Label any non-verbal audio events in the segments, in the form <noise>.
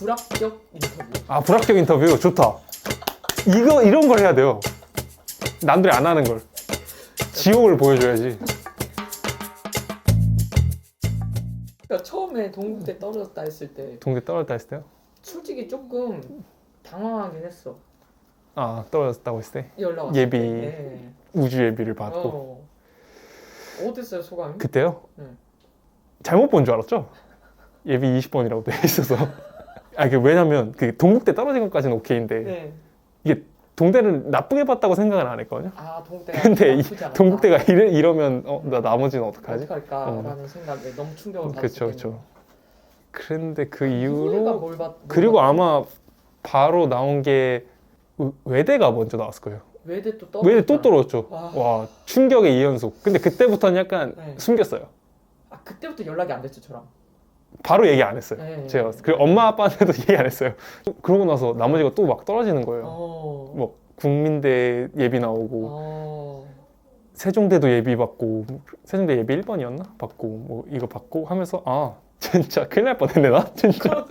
불합격 인터뷰. 아 불합격 인터뷰 좋다. 이거 이런 걸 해야 돼요. 남들이 안 하는 걸. 지옥을 보여줘야지. 그러니까 처음에 동국대 떨어졌다 했을 때 동대 떨어졌다 했을 때요? 솔직히 조금 당황하긴 했어. 아 떨어졌다고 했을 때 연락 왔을 예비 때. 네. 우주 예비를 받고 어. 어땠어요 소감이? 그때요? 네. 잘못 본 줄 알았죠? 예비 20번이라고 돼 있어서. <laughs> 아, 그 왜냐면 그 동국대 떨어진 것까지는 오케이인데 네. 이게 동대를 나쁘게 봤다고 생각은 안 했거든요. 아 동국대가 <laughs> 근데 이. 동국대가 이러, 이러면 어, 나 나머지는 어떡하지? 어떡할까라는 생각에 너무 충격을 받았을 그렇죠, 그렇죠. 그런데 그 이후로 이후로 뭘 받, 뭘 그리고 받- 아마 바로 나온 게 의- 외대가 먼저 나왔을 거예요. 외대 또 떨어 외대 또 떨어졌죠. 와. 와 충격의 2연속. 근데 그때부터는 약간 네. 숨겼어요. 아 그때부터 연락이 안 됐죠 저랑. 바로 얘기 안 했어요. 네. 제가 그 엄마 아빠한테도 <laughs> 얘기 안 했어요. 그러고 나서 나머지가 또 막 떨어지는 거예요. 어. 뭐 국민대 예비 나오고 어. 세종대도 예비 받고 세종대 예비 1번이었나 받고 뭐 이거 받고 하면서 아 진짜 큰일 날 뻔했네 나 <laughs> 진짜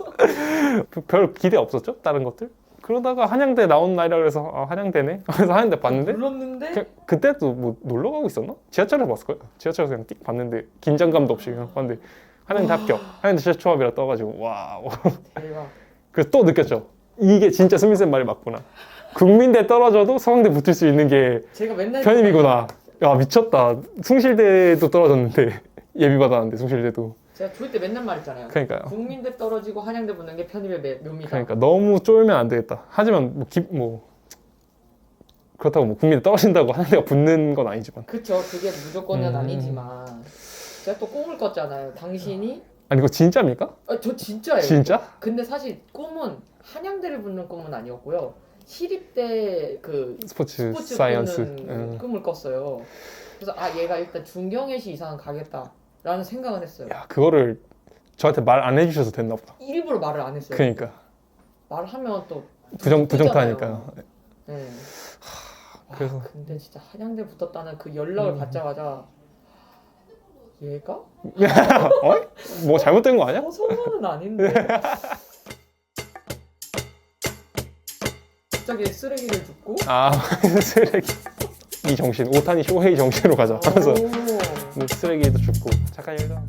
별 기대 없었죠 다른 것들 그러다가 한양대 나온 날이라 그래서 아 한양대네 <laughs> 하면서 한양대 봤는데 불렀는데 그, 그때도 뭐 놀러 가고 있었나 지하철에서 봤을 거예요 지하철에서 그냥 띡 봤는데 긴장감도 없이 그냥 봤는데 한양대 합격 한양대 최초 초합이라 떠가지고 와 <laughs> 대박. 그래서 또 느꼈죠 이게 진짜 수민 쌤 말이 맞구나 국민대 떨어져도 서강대 붙을 수 있는 게 제가 맨날 편입이구나. 야 미쳤다. 숭실대도 떨어졌는데 <laughs> 예비 받았는데 숭실대도. 제가 조이 때 맨날 말했잖아요. 그러니까요. 국민대 떨어지고 한양대 붙는 게 편입의 매- 묘미다. 그러니까 너무 쫄면 안 되겠다. 하지만 뭐, 기, 뭐 그렇다고 뭐 국민대 떨어진다고 <laughs> 하나대가 붙는 건 아니지만. 그쵸. 그게 무조건은 음. 아니지만 제가 또 꿈을 꿨잖아요. 당신이 아니 이거 진짜입니까? 아, 저 진짜예요. 진짜? 근데 사실 꿈은 한양대를 붙는 꿈은 아니었고요. 시립대 그 스포츠, 스포츠 사이언스. 응. 꿈을 꿨어요. 그래서 아 얘가 일단 중경외시 이상은 가겠다라는 생각을 했어요. 야 그거를 저한테 말 안 해주셔서 됐나 보다. 일부러 말을 안 했어요. 그러니까 말하면 또 부정. 부정타니까. 네. 와, 그래서- 근데 진짜 한양대 붙었다는 그 연락을 음. 받자마자 얘가 <laughs> 어? 뭐 잘못된 거 아니야? 허소만은 아닌데 <laughs> 갑자기 쓰레기를 줍고 아 <laughs> 쓰레기. 이 정신 오타니 쇼헤이 정신으로 가자 하면서 오. 쓰레기도 줍고 착한 일도 하고.